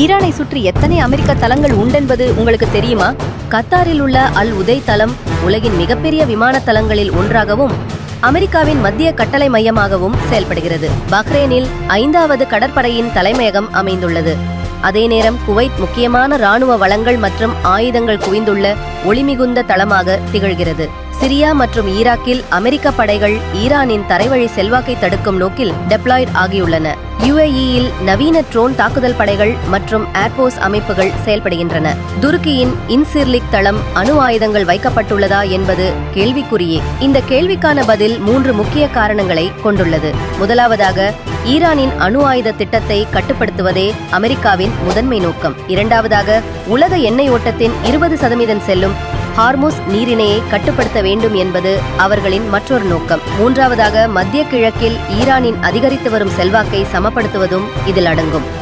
ஈரானை சுற்றி எத்தனை அமெரிக்க தளங்கள் உண்டென்பது உங்களுக்கு தெரியுமா? கத்தாரில் உள்ள அல் உதை தளம் உலகின் மிகப்பெரிய விமான தளங்களில் ஒன்றாகவும் அமெரிக்காவின் மத்திய கட்டளை மையமாகவும் செயல்படுகிறது. பஹ்ரைனில் ஐந்தாவது கடற்படையின் தலைமையகம் அமைந்துள்ளது. அதே நேரம் குவைத் முக்கியமான ராணுவ வளங்கள் மற்றும் ஆயுதங்கள் குவிந்துள்ள ஒளிமிகுந்த தளமாக திகழ்கிறது. சிரியா மற்றும் ஈராக்கில் அமெரிக்க படைகள் ஈரானின் தரைவழி செல்வாக்கை தடுக்கும் நோக்கில் டெப்ளாய்ட் ஆகியுள்ளன. யுஏஇயில் நவீன ட்ரோன் தாக்குதல் படைகள் மற்றும் ஏர்போர்ஸ் அமைப்புகள் செயல்படுகின்றன. துருக்கியின் இன்சிர்லிக் தளம் அணு ஆயுதங்கள் வைக்கப்பட்டுள்ளதா என்பது கேள்விக்குறியே. இந்த கேள்விக்கான பதில் மூன்று முக்கிய காரணங்களை கொண்டுள்ளது. முதலாவதாக ஈரானின் அணு ஆயுத திட்டத்தை கட்டுப்படுத்துவதே அமெரிக்காவின் முதன்மை நோக்கம். இரண்டாவதாக உலக எண்ணெய் ஓட்டத்தின் இருபது சதவீதம் செல்லும் ஹார்முஸ் நீரிணையை கட்டுப்படுத்த வேண்டும் என்பது அவர்களின் மற்றொரு நோக்கம். மூன்றாவதாக மத்திய கிழக்கில் ஈரானின் அதிகரித்து வரும் செல்வாக்கை சமப்படுத்துவதும் இதில் அடங்கும்.